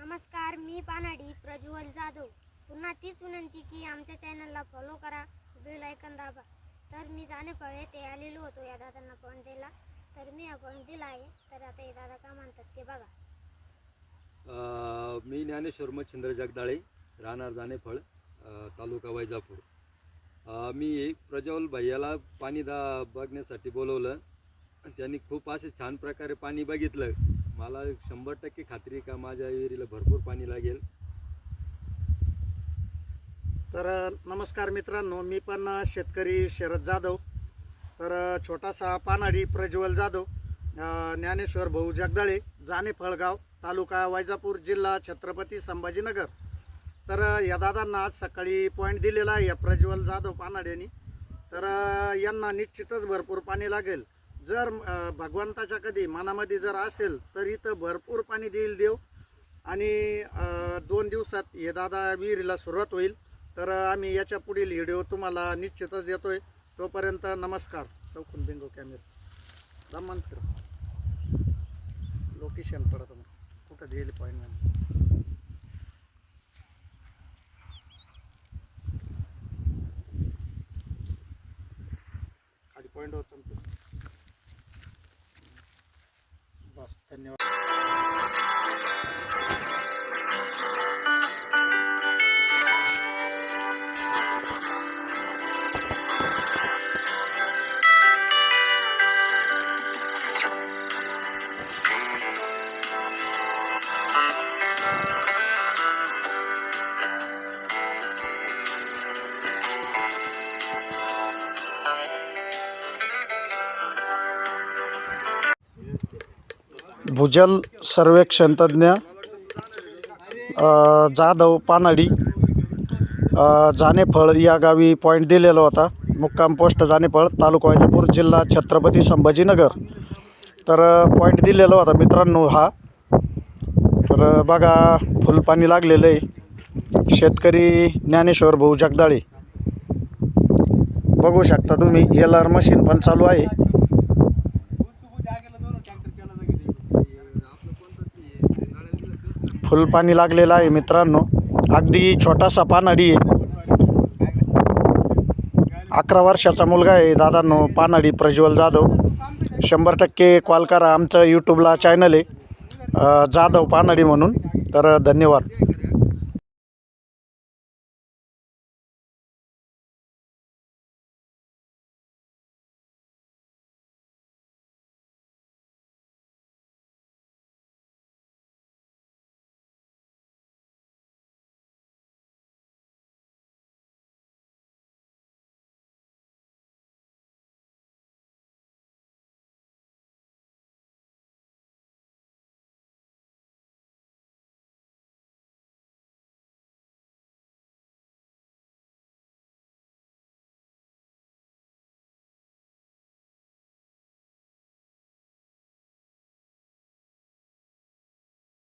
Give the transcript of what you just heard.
नमस्कार मी पानाडी प्रज्वल जाधव. पुन्हा तीच विनंती की आमच्या चॅनलला फॉलो करा बेल आयकन दाबा. तर मी जाणे फळे ते आलेलो होतो या दादांना पॉईंट दिला तर मी हा दिला आहे. तर आता हे दादा का म्हणतात ते बघा. मी ज्ञानेश्वर मच्छिंद्र जगदाळे राहणार जानेफळ तालुका वैजापूर. मी प्रज्वल भैयाला पाणी दा बघण्यासाठी बोलवलं. त्यांनी खूप असे छान प्रकारे पाणी बघितलं. मला शंभर टक्के खात्री का माझ्या विहिरीला भरपूर पाणी लागेल. तर नमस्कार मित्रांनो मी पण शेतकरी शरद जाधव. तर छोटासा पानाडी प्रज्वल जाधव ज्ञानेश्वर भाऊ जगदाळे जाने फळगाव तालुका वैजापूर जिल्हा छत्रपती संभाजीनगर. तर या दादांना आज सकाळी पॉईंट दिलेला आहे या प्रज्वल जाधव पानाड्यांनी. तर यांना निश्चितच भरपूर पाणी लागेल. जर भगवंताच्या कधी मनामध्ये जर असेल तर इथं भरपूर पाणी देईल देव. आणि दोन दिवसात हे दादा विहिरीला सुरुवात होईल. तर आम्ही याच्या पुढील व्हिडिओ तुम्हाला निश्चितच देतोय. तोपर्यंत नमस्कार. चौकून बिंगो कॅमेरा जमान फिर. लोकेशन परत कुठं देईल पॉईंट पॉईंट होत धन्यवाद भूजल सर्वेक्षण तज्ज्ञ जाधव पानाडी जानेफळ या गावी पॉईंट दिलेला होता. मुक्काम पोस्ट जानेफळ तालुका वैजापूर जिल्हा छत्रपती संभाजीनगर. तर पॉईंट दिलेला होता मित्रांनो हा. तर बघा फुलपाणी लागलेलं आहे. शेतकरी ज्ञानेश्वर भाऊ जगदाळे. बघू शकता तुम्ही एल आर मशीन पण चालू आहे. फुल पाणी लागलेलं आहे मित्रांनो. अगदी छोटासा पानाडी आहे. अकरा वर्षाचा मुलगा आहे दादांनो पानाडी प्रज्वल जाधव. शंभर टक्के कॉल करा आमचं यूट्यूबला चॅनल आहे. जाधव पानाडी म्हणून. तर धन्यवाद.